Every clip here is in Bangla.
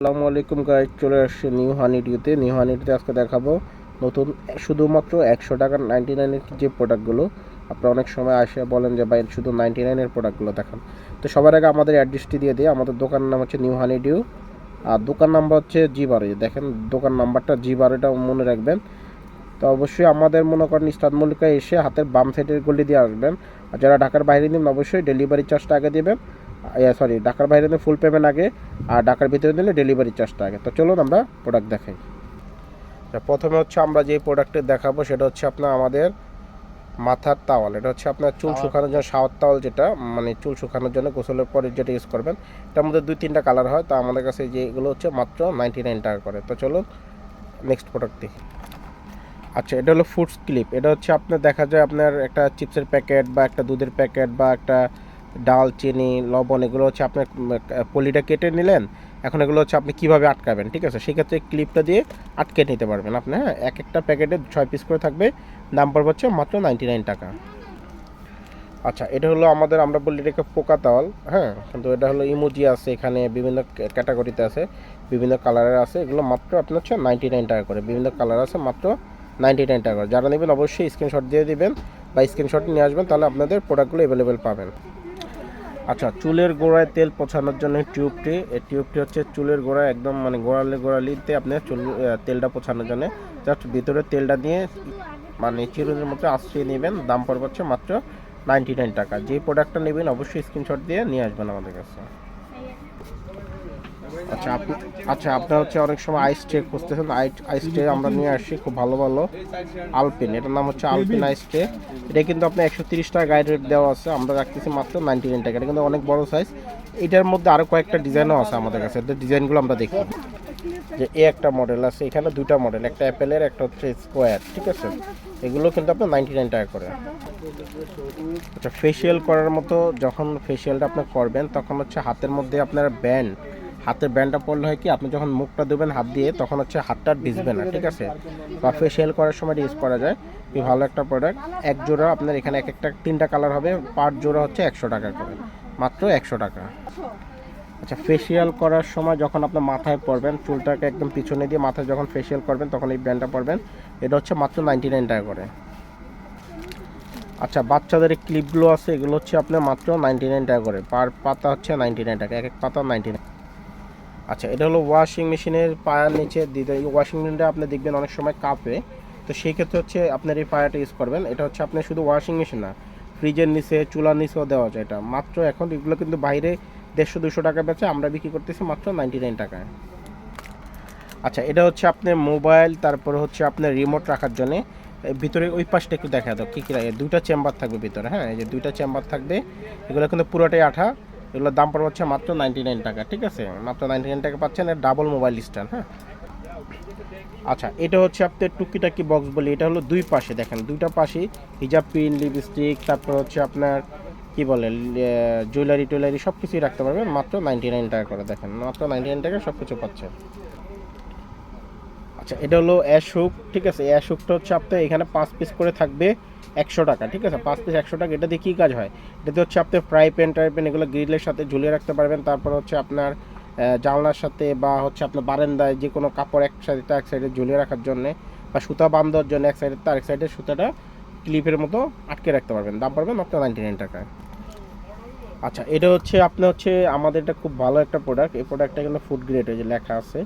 আসসালামু আলাইকুম গাইজ চলে আসছে নিউ হানিডিউতে নিউ হানিডিউতে আজকে দেখাবো নতুন শুধুমাত্র একশো টাকার নাইনটি নাইনের যে প্রোডাক্টগুলো আপনারা অনেক সময় আসে বলেন যে ভাই শুধু নাইনটি নাইনের প্রোডাক্টগুলো দেখান। তো সবার আগে আমাদের অ্যাড্রেসটি দিয়ে দিই। আমাদের দোকানের নাম হচ্ছে নিউ হানিডিউ আর দোকান নাম্বার হচ্ছে জি বারো দেখেন, দোকান নাম্বারটা জি বারোটা মনে রাখবেন। তো অবশ্যই আমাদের মনে করেন ইস্তাদ মল্লিকা এসে হাতের বাম সাইডের গলি দিয়ে আসবেন। আর যারা ঢাকার বাইরে নেবেন অবশ্যই ডেলিভারি চার্জটা আগে দেবেন। সরি ঢাকার বাইরে নিলে ফুল পেমেন্ট আগে আর ঢাকার ভিতরে নিলে ডেলিভারি চার্জটা আগে। তো চলুন আমরা প্রোডাক্ট দেখাই। প্রথমে হচ্ছে আমরা যে প্রোডাক্টটি দেখাবো সেটা হচ্ছে আপনার আমাদের মাথার তাওয়াল। এটা হচ্ছে আপনার চুল শুকানোর জন্য শাওয়ার তাওয়াল যেটা মানে চুল শুকানোর জন্য গোসলের পরে যেটা ইউজ করবেন এটার মধ্যে দুই তিনটা কালার হয়। তো আমাদের কাছে যেগুলো হচ্ছে মাত্র নাইনটি নাইন টাকা করে। তো চলুন নেক্সট প্রোডাক্ট দেখি। আচ্ছা এটা হলো ফুডস ক্লিপ এটা হচ্ছে আপনার দেখা যায় আপনার একটা চিপসের প্যাকেট বা একটা দুধের প্যাকেট বা একটা ডাল, চিনি, লবণ, এগুলো হচ্ছে আপনার পলিটা কেটে নিলেন, এখন এগুলো হচ্ছে আপনি কীভাবে আটকাবেন, ঠিক আছে? সেক্ষেত্রে ক্লিপটা দিয়ে আটকে নিতে পারবেন আপনি হ্যাঁ? এক একটা প্যাকেটে ছয় পিস করে থাকবে, দাম পড়বে হচ্ছে মাত্র নাইনটি নাইন টাকা। আচ্ছা এটা হলো আমাদের, আমরা বলি এটাকে পোকা তাওয়াল হ্যাঁ? কিন্তু এটা হলো ইমোজি আছে, এখানে বিভিন্ন ক্যাটাগরিতে আছে, বিভিন্ন কালারের আছে, এগুলো মাত্র আপনার হচ্ছে নাইনটি নাইন টাকা করে, বিভিন্ন কালার আছে, মাত্র নাইনটি নাইন টাকা করে। যারা নেবেন অবশ্যই স্ক্রিনশট দিয়ে দিবেন বা স্ক্রিনশট নিয়ে আসবেন, তাহলে আপনাদের প্রোডাক্টগুলো অ্যাভেলেবেল পাবেন। আচ্ছা চুলের গোড়ায় তেল পছানোর জন্য টিউবটি, এই টিউবটি হচ্ছে চুলের গোড়ায় একদম মানে গোড়ালি গোড়ালিতে আপনার চুল তেলটা পছানোর জন্য জাস্ট ভিতরে তেলটা দিয়ে মানে চিরুনের মতো আশ্রয় নেবেন। দাম পড়বে হচ্ছে মাত্র নাইনটি নাইন টাকা। যে প্রোডাক্টটা নেবেন, অবশ্যই স্ক্রিনশট দিয়ে নিয়ে আসবেন আমাদের কাছে। আচ্ছা আপনি আচ্ছা আপনার হচ্ছে অনেক সময় আইস ট্রে খুঁজতেছেন আইস ট্রে আমরা নিয়ে আসছি খুব ভালো ভালো আলপিন এটার নাম হচ্ছে আলপিন আইস ট্রে এটা কিন্তু আপনার একশো তিরিশ টাকা গাইড রেট দেওয়া আছে, আমরা রাখতেছি মাত্র নাইনটি নাইন টাকা, এটা কিন্তু অনেক বড় সাইজ এটার মধ্যে আরও কয়েকটা ডিজাইনও আছে আমাদের কাছে ডিজাইনগুলো আমরা দেখি। যে এ একটা মডেল আছে, এখানে দুইটা মডেল একটা অ্যাপেলের একটা হচ্ছে স্কোয়ার ঠিক আছে? এগুলো কিন্তু আপনার নাইনটি নাইন টাকা করে। আচ্ছা ফেসিয়াল করার মতো যখন ফেসিয়ালটা আপনি করবেন, তখন হচ্ছে হাতের মধ্যে আপনার ব্যান্ড হাতের ব্যান্ডটা পড়লে হয় কি, আপনি যখন মুখটা দেবেন হাত দিয়ে, তখন হচ্ছে হাতটা ভিজবে না, ঠিক আছে? বা ফেসিয়াল করার সময় ইউজ করা যায়। এই ভালো একটা প্রোডাক্ট এক জোড়া আপনার এখানে এক একটা, তিনটা কালার হবে। পার জোড়া হচ্ছে একশো টাকা করে। মাত্র একশো টাকা। আচ্ছা ফেসিয়াল করার সময় যখন আপনার মাথায় পরবেন, চুলটাকে একদম পিছনে দিয়ে মাথায় যখন ফেসিয়াল করবেন, তখন এই ব্যান্ডটা পরবেন। এটা হচ্ছে মাত্র নাইনটি নাইন টাকা করে। আচ্ছা বাচ্চাদের ক্লিপগুলো আছে, এগুলো হচ্ছে আপনার মাত্র নাইনটি নাইন টাকা করে। পার পাতা হচ্ছে নাইনটি নাইন টাকা। এক এক পাতা নাইনটি নাইন আচ্ছা এটা হলো ওয়াশিং মেশিনের পায়ার নিচে দিতে ওয়াশিং মেশিনটা আপনি দেখবেন অনেক সময় কাঁপে। তো সেই ক্ষেত্রে হচ্ছে আপনার এই পায়াটা ইউজ করবেন। এটা হচ্ছে আপনি শুধু ওয়াশিং মেশিন না ফ্রিজের নিচে, চুলার নিচেও দেওয়া যায় এটা। মাত্র এখন এগুলো কিন্তু বাইরে দেড়শো দুশো টাকা বেচে আমরা বিক্রি করতেছি মাত্র নাইনটি নাইন টাকায়। আচ্ছা এটা হচ্ছে আপনার মোবাইল তারপরে হচ্ছে আপনার রিমোট রাখার জন্য। ভিতরে ওই পাশটা একটু দেখা দাও কী কী লাগে। দুইটা চেম্বার থাকবে ভিতরে হ্যাঁ এই যে দুইটা চেম্বার থাকবে। এগুলো কিন্তু পুরোটাই আঠা। এগুলোর দাম পড়বে হচ্ছে মাত্র নাইনটি নাইন টাকা, ঠিক আছে? মাত্র নাইনটি নাইন টাকা পাচ্ছেন, এর ডাবল মোবাইল স্ট্যান্ড হ্যাঁ? আচ্ছা এটা হচ্ছে আপনার টুকিটাকি বক্স বলি, এটা হলো দুই পাশে, দেখেন, দুইটা পাশে হিজাব পিন লিপস্টিক তারপর হচ্ছে আপনার, কি বলে জুয়েলারি টুয়েলারি সব কিছুই রাখতে পারবেন, মাত্র নাইনটি নাইন টাকা করে, দেখেন, মাত্র নাইনটি নাইন টাকা সব কিছু পাচ্ছেন। আচ্ছা এটা হলো অ্যাশুক ঠিক আছে? অ্যাশুকটা হচ্ছে আপনার এখানে পাঁচ পিস করে থাকবে একশো টাকা, ঠিক আছে? পাঁচ পিস একশো টাকা, এটা দিয়ে কী কাজ হয়? এটাতে হচ্ছে আপনার ফ্রাই প্যান ট্রাই প্যান এগুলো গ্রিলের সাথে ঝুলিয়ে রাখতে পারবেন। তারপর হচ্ছে আপনার জানলার সাথে বা হচ্ছে আপনার বারান্দায় যে কোনো কাপড় এক সাইডে তার এক সাইডে ঝুলিয়ে রাখার জন্যে বা সুতা বাঁধার জন্য এক সাইডে তার এক সাইডে সুতাটা ক্লিপের মতো আটকে রাখতে পারবেন। দাম পারবেন মাত্র নাইনটি নাইন টাকায়। আচ্ছা এটা হচ্ছে আপনার হচ্ছে আমাদের এটা খুব ভালো একটা প্রোডাক্ট এই প্রোডাক্টটা কিন্তু ফুড গ্রেড যে লেখা আছে।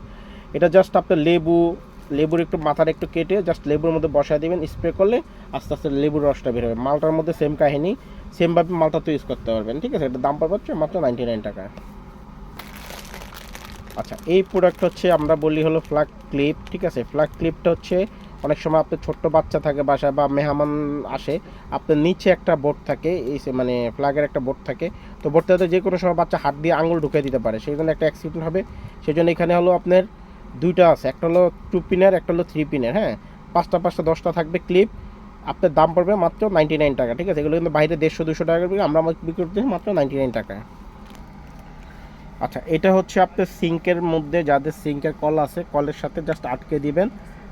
এটা জাস্ট আপনার লেবু লেবুর একটু মাথাটা একটু কেটে জাস্ট লেবুর মধ্যে বসায় দিবেন স্প্রে করলে আস্তে আস্তে লেবুর রসটা বের হবে। মালটার মধ্যে সেম কাহিনী সেমভাবে মালটা তো ইউজ করতে পারবেন, ঠিক আছে? এটা দাম পাবে হচ্ছে মাত্র নাইনটি নাইন টাকা। আচ্ছা এই প্রোডাক্ট হচ্ছে আমরা বলি হলো ফ্ল্যাগ ক্লিপ ঠিক আছে? ফ্ল্যাগ ক্লিপটা হচ্ছে অনেক সময় আপনার ছোট্ট বাচ্চা থাকে বাসায় বা মেহমান আসে, আপনার নিচে একটা বোর্ড থাকে, এই মানে ফ্ল্যাগের একটা বোর্ড থাকে। তো বোর্ডটাতে যে কোনো সময় বাচ্চা হাত দিয়ে আঙুল ঢুকে দিতে পারে, সেই জন্য একটা অ্যাক্সিডেন্ট হবে। সেই জন্য এখানে হলো আপনার দুইটা আছে, একটা হলো টু পিনের একটা হলো থ্রি পিনের হ্যাঁ? পাঁচটা পাঁচটা, দশটা থাকবে ক্লিপ আপনার দাম পড়বে মাত্র নাইনটি নাইন টাকা, ঠিক আছে? এগুলো কিন্তু বাইরে দেড়শো দুশো টাকা করে আমরা বিক্রি করতেছি মাত্র নাইনটি নাইন টাকা আচ্ছা এটা হচ্ছে আপনার সিঙ্কের মধ্যে, যাদের সিঙ্কের কল আছে, কলের সাথে জাস্ট আটকে দিবেন।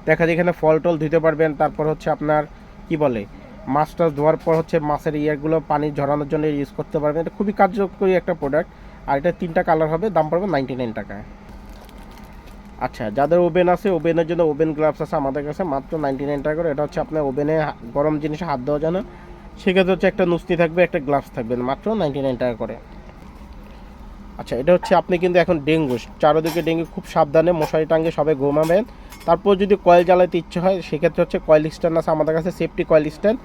দেখা যায় এখানে ফল টল ধুতে পারবেন, তারপর হচ্ছে আপনার, কি বলে মাছ টাছ ধোয়ার পর হচ্ছে মাছের ইয়ারগুলো পানি ঝরানোর জন্য ইউজ করতে পারবেন। এটা খুবই কার্যকরী একটা প্রোডাক্ট আর এটা তিনটা কালার হবে, দাম পড়বে নাইনটি নাইন টাকায়। আচ্ছা যাদের ওভেন আছে ওভেনের জন্য ওভেন গ্লাভস আছে আমাদের কাছে, মাত্র নাইনটি নাইন টাকা করে। এটা হচ্ছে আপনার ওভেনে গরম জিনিসে হাত দেওয়া যায় না। সেক্ষেত্রে হচ্ছে একটা নুস্তি থাকবে, একটা গ্লাভস থাকবে, মাত্র নাইনটি নাইন টাকা করে। আচ্ছা এটা হচ্ছে আপনি কিন্তু এখন ডেঙ্গু। চারোদিকে ডেঙ্গু, খুব সাবধানে মশারি টাঙ্গে সবাই ঘুমাবেন। তারপর যদি কয়েল জ্বালাতে ইচ্ছে হয়, সেক্ষেত্রে হচ্ছে কয়েল স্ট্যান্ড আছে আমাদের কাছে সেফটি কয়েল স্ট্যান্ড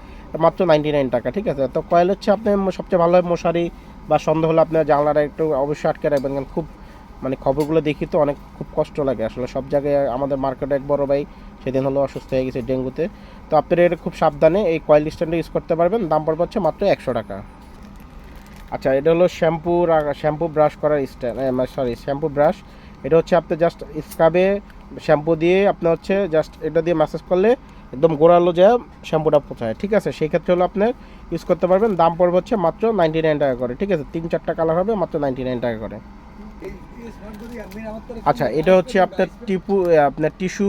মাত্র নাইনটি নাইন টাকা, ঠিক আছে? তো কয়েল হচ্ছে আপনি সবচেয়ে ভালো হয় মশারি বা সন্দেহ হলে আপনার জানলাটা একটু অবশ্যই আটকে রাখবেন, কারণ খুব মানে খবরগুলো দেখি তো অনেক খুব কষ্ট লাগে। আসলে সব জায়গায় আমাদের মার্কেটে এক বড় ভাই সেদিন হলো অসুস্থ হয়ে গেছে ডেঙ্গুতে। তো আপনারা এটা খুব সাবধানে এই কয়েল স্ট্যান্ডে ইউজ করতে পারবেন। দাম পড়বে হচ্ছে মাত্র একশো টাকা। আচ্ছা এটা হলো শ্যাম্পু শ্যাম্পু ব্রাশ করার স্ট্যান্ড সরি শ্যাম্পু ব্রাশ এটা হচ্ছে আপনি জাস্ট স্ক্রাবে শ্যাম্পু দিয়ে আপনি হচ্ছে জাস্ট এটা দিয়ে ম্যাসেজ করলে একদম গোড়ালো যায় শ্যাম্পুটা পোছায়। ঠিক আছে? সেই ক্ষেত্রে হলো আপনার ইউজ করতে পারবেন। দাম পড়বে হচ্ছে মাত্র নাইনটি নাইন টাকা করে। ঠিক আছে? তিন, চারটা কালার হবে, মাত্র নাইনটি নাইন টাকা করে। আচ্ছা এটা হচ্ছে আপনার টিপু আপনার টিস্যু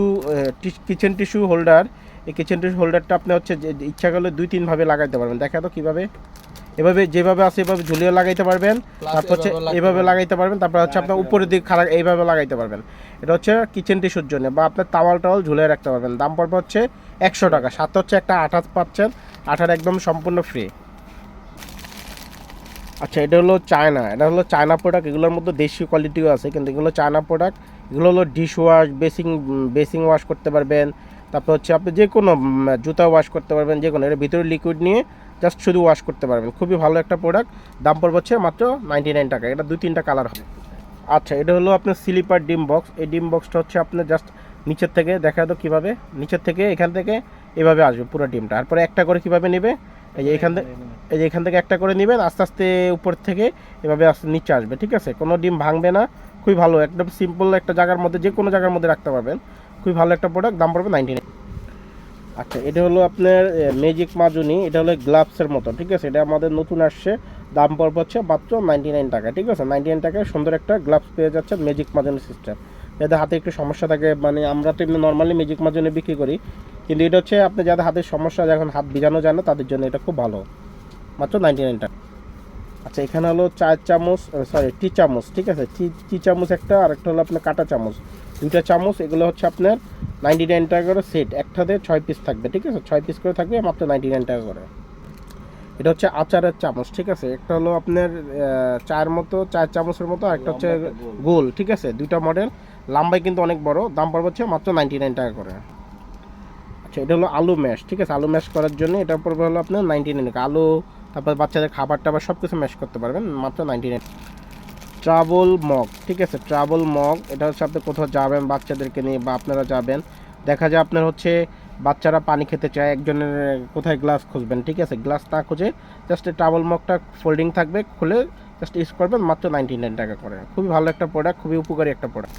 কিচেন টিস্যু হোল্ডার। এই কিচেন টিস্যু হোল্ডারটা আপনি হচ্ছে ইচ্ছা করলে দুই তিন ভাবে লাগাইতে পারবেন। দেখা তো কীভাবে। এভাবে যেভাবে আছে এভাবে ঝুলিয়ে লাগাইতে পারবেন। তারপর হচ্ছে এভাবে লাগাইতে পারবেন। তারপর হচ্ছে আপনার উপরের দিক খারাপ এইভাবে লাগাইতে পারবেন। এটা হচ্ছে কিচেন টিস্যুর জন্য বা আপনার তাওয়াল টাওয়াল ঝুলিয়ে রাখতে পারবেন। দাম পড়বে হচ্ছে একশো টাকা। সাথে হচ্ছে একটা আঠাশ পাচ্ছেন। আঠার একদম সম্পূর্ণ ফ্রি আচ্ছা এটা হলো চায়না। এটা হলো চায়না প্রোডাক্ট এগুলোর মধ্যে দেশীয় কোয়ালিটিও আছে, কিন্তু এগুলো চায়না প্রোডাক্ট এগুলো হলো dish wash basin basin wash করতে পারবেন। তারপর হচ্ছে আপনি যে কোনো জুতা ওয়াশ করতে পারবেন যে কোনো এর ভিতরে লিকুইড নিয়ে জাস্ট শুধু ওয়াশ করতে পারবেন। খুবই ভালো একটা প্রোডাক্ট দাম পড়বে হচ্ছে মাত্র নাইনটি নাইন টাকা। এটা দুই, তিনটা কালার হবে। আচ্ছা এটা হলো আপনার স্লিপার ডিম বক্স এই ডিম বক্সটা হচ্ছে আপনার জাস্ট নিচের থেকে, দেখা তো কীভাবে, নিচের থেকে, এখান থেকে এভাবে আসবে পুরো ডিমটা। তারপরে একটা করে কীভাবে নেবে? এই যে এখান থেকে এই যে এখান থেকে একটা করে নেবেন, আস্তে আস্তে উপর থেকে এভাবে আস্তে নিচে আসবে, ঠিক আছে? কোনো ডিম ভাঙবে না, খুবই ভালো, একদম সিম্পল একটা জায়গার মধ্যে, যে কোনো জায়গার মধ্যে রাখতে পারবেন। খুবই ভালো একটা প্রোডাক্ট দাম পড়বে নাইনটি নাইন আচ্ছা এটা হলো আপনার ম্যাজিক মাজুনি, এটা হলো গ্লাভসের মতো, ঠিক আছে? এটা আমাদের নতুন আসছে, দাম পড়বে হচ্ছে মাত্র নাইনটি নাইন টাকা ঠিক আছে? নাইনটি নাইন টাকায় সুন্দর একটা গ্লাভস পেয়ে যাচ্ছে ম্যাজিক মাজুনি সিস্টেম যাদের হাতে একটু সমস্যা থাকে মানে আমরা তো এমনি নর্মালি ম্যাজিক মাজুনি বিক্রি করি কিন্তু এটা হচ্ছে আপনি যাদের হাতের সমস্যা যখন হাত ভিজানো যায় না তাদের জন্য এটা খুব ভালো। মাত্র নাইনটি নাইন টাকা। আচ্ছা এখানে হলো চার চামচ সরি টি চামচ ঠিক আছে? টি টি চামচ একটা আর একটা হলো আপনার কাটা চামচ। দুইটা চামচ এগুলো হচ্ছে আপনার নাইনটি নাইন টাকা করে সেট একটাতে ছয় পিস থাকবে ঠিক আছে? ছয় পিস করে থাকবে মাত্র নাইনটি নাইন টাকা করে। এটা হচ্ছে আচারের চামচ ঠিক আছে? একটা হলো আপনার চায়ের মতো চায়ের চামচের মতো আর একটা হচ্ছে গোল ঠিক আছে? দুইটা মডেল লাম্বাই কিন্তু অনেক বড় দাম পড়বে হচ্ছে মাত্র নাইনটি নাইন টাকা করে। আচ্ছা এটা হলো আলু ম্যাশ ঠিক আছে? আলু ম্যাশ করার জন্য এটা পড়বে হলো আপনার নাইনটি নাইন আলু, তারপর বাচ্চাদের খাবার টাবার সব কিছু ম্যাশ করতে পারবেন, মাত্র নাইনটি নাইন ট্রাভেল মগ ঠিক আছে? ট্রাভেল মগ এটা হচ্ছে আপনি কোথাও যাবেন বাচ্চাদেরকে নিয়ে বা আপনারা যাবেন, দেখা যায় আপনার হচ্ছে বাচ্চারা পানি খেতে চায়, একজনের কোথায় গ্লাস খুঁজবেন, ঠিক আছে? গ্লাস না খুঁজে জাস্ট ট্রাভেল মগটা ফোল্ডিং থাকবে, খুলে জাস্ট ইউজ করবেন, মাত্র নাইনটি নাইন টাকা করে। খুবই ভালো একটা প্রোডাক্ট খুবই উপকারী একটা প্রোডাক্ট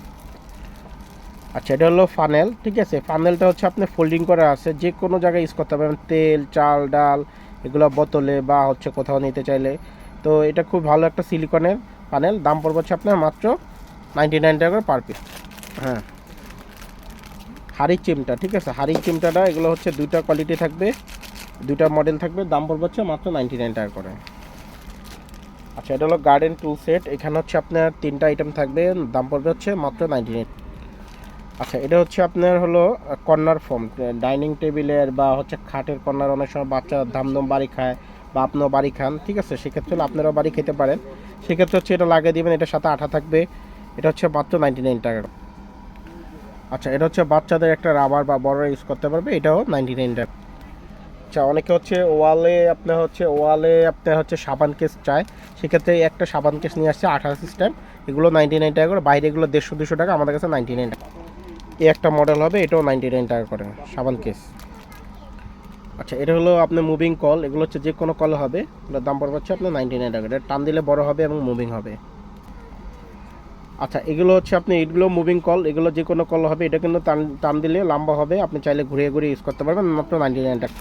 আচ্ছা এটা হলো ফানেল ঠিক আছে? ফানেলটা হচ্ছে আপনি ফোল্ডিং করা আছে যে কোনো জায়গায় ইউজ করতে পারবেন তেল চাল ডাল এগুলো বোতলে বা হচ্ছে কোথাও নিতে চাইলে। তো এটা খুব ভালো একটা সিলিকনের প্যানেল দাম পড়বে হচ্ছে আপনার মাত্র নাইনটি নাইন টাকা করে পার পিস হ্যাঁ। হাড়ি চিমটা ঠিক আছে? হাড়ি চিমটাটা এগুলো হচ্ছে দুইটা কোয়ালিটি থাকবে দুইটা মডেল থাকবে দাম পড়বে হচ্ছে মাত্র নাইনটি নাইন টাকা করে। আচ্ছা এটা হলো গার্ডেন টুল সেট এখানে হচ্ছে আপনার তিনটা আইটেম থাকবে দাম পড়বে হচ্ছে মাত্র নাইনটি নাইন আচ্ছা এটা হচ্ছে আপনার হলো কর্নার ফর্ম ডাইনিং টেবিলের বা হচ্ছে খাটের কর্নার অনেক সময় বাচ্চা ধামধম বাড়ি খায় বা আপনিও বাড়ি খান, ঠিক আছে? সেক্ষেত্রে আপনারাও বাড়ি খেতে পারেন। সেক্ষেত্রে হচ্ছে এটা লাগিয়ে দিবেন এটা সাথে আঠা থাকবে। এটা হচ্ছে মাত্র নাইনটি নাইন টাকা। আচ্ছা এটা হচ্ছে বাচ্চাদের একটা রাবার বা বড় ইউজ করতে পারবে, এটাও নাইনটি নাইন টাকা। আচ্ছা অনেকে হচ্ছে ওয়ালে আপনার হচ্ছে, ওয়ালে আপনার হচ্ছে সাবান কেস চায়। সেক্ষেত্রে একটা সাবান কেস নিয়ে আসছে আঠা সিস্টেম এগুলো নাইনটি নাইন টাকা করে, বাইরে এগুলো দেড়শো দুশো টাকা, আমাদের কাছে নাইনটি নাইন টাকা। এই একটা মডেল হবে, এটাও নাইনটি নাইন টাকা করে সাবান কেস আচ্ছা এটা হলো আপনার মুভিং কল এগুলো হচ্ছে যে কোনো কল হবে, এগুলোর দাম পড়বে হচ্ছে আপনার নাইনটি নাইন টাকা এটা টান দিলে বড় হবে এবং মুভিং হবে। আচ্ছা এগুলো হচ্ছে আপনি, এগুলো মুভিং কল এগুলো যে কোনো কল হবে, এটা কিন্তু টান টান দিলে লম্বা হবে, আপনি চাইলে ঘুরিয়ে ঘুরিয়ে ইউজ করতে পারবেন, মাত্র নাইনটি নাইন টাকা।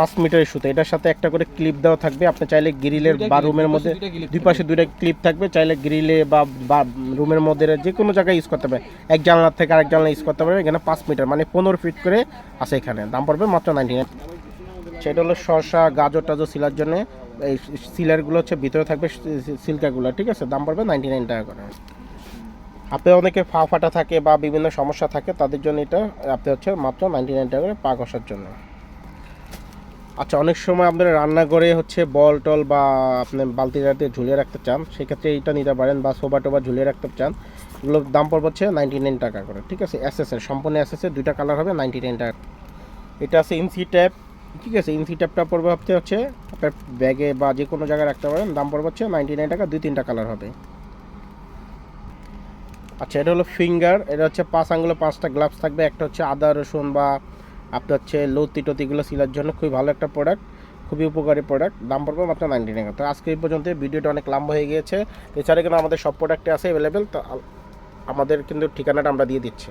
পাঁচ মিটারের সুতো। এটার সাথে একটা করে ক্লিপ দেওয়া থাকবে। আপনি চাইলে গ্রিলের বা রুমের মধ্যে দুই পাশে দুইটা ক্লিপ থাকবে। চাইলে গ্রিলে বা বা রুমের মধ্যে যে কোনো জায়গায় ইউজ করতে পারবে এক জানলার থেকে আরেক জানলা ইউজ করতে পারবে এখানে পাঁচ মিটার মানে পনেরো ফিট করে আছে এখানে। দাম পড়বে মাত্র নাইনটি নাইন সেটা হলো শসা গাজর টাজর সিলার জন্য। এই সিলারগুলো হচ্ছে ভিতরে থাকবে সিল্কাগুলো ঠিক আছে? দাম পড়বে নাইনটি নাইন টাকা করে। আপনি অনেকে ফা ফাটা থাকে বা বিভিন্ন সমস্যা থাকে তাদের জন্য এটা আপনি হচ্ছে মাত্র নাইনটি নাইন টাকা করে পা কষার জন্য। আচ্ছা অনেক সময় আপনারা রান্নাঘরে হচ্ছে বল টল বা আপনি বালতি টালতি ঝুলিয়ে রাখতে চান, সেক্ষেত্রে এইটা নিতে পারেন বা সোবা টোবা ঝুলিয়ে রাখতে চান। এগুলোর দাম পড়বে হচ্ছে নাইনটি নাইন টাকা করে, ঠিক আছে? এসএসের সম্পূর্ণ এসএসের দুইটা কালার হবে নাইনটি নাইন টাকা। এটা আছে ইনসি ট্যাপ ঠিক আছে? ইনসি ট্যাপটা পড়বে হচ্ছে হচ্ছে আপনার ব্যাগে বা যে কোনো জায়গায় রাখতে পারেন, দাম পড়বে হচ্ছে নাইনটি নাইন টাকা, দুই তিনটা কালার হবে। আচ্ছা এটা হলো ফিঙ্গার এটা হচ্ছে পাঁচ আঙ্গুলে পাঁচটা গ্লাভস থাকবে, একটা হচ্ছে আদা, রসুন বা আপনার হচ্ছে লতি টতিগুলো সিলার জন্য খুবই ভালো একটা প্রোডাক্ট খুবই উপকারী প্রোডাক্ট দাম পড়বে মাত্র নাইনটি টাকা তো আজকে এই পর্যন্ত ভিডিওটা অনেক লম্বা হয়ে গিয়েছে। এছাড়া কিন্তু আমাদের সব প্রোডাক্টে আছে অ্যাভেলেবেল তো আমাদের কিন্তু ঠিকানাটা আমরা দিয়ে দিচ্ছি।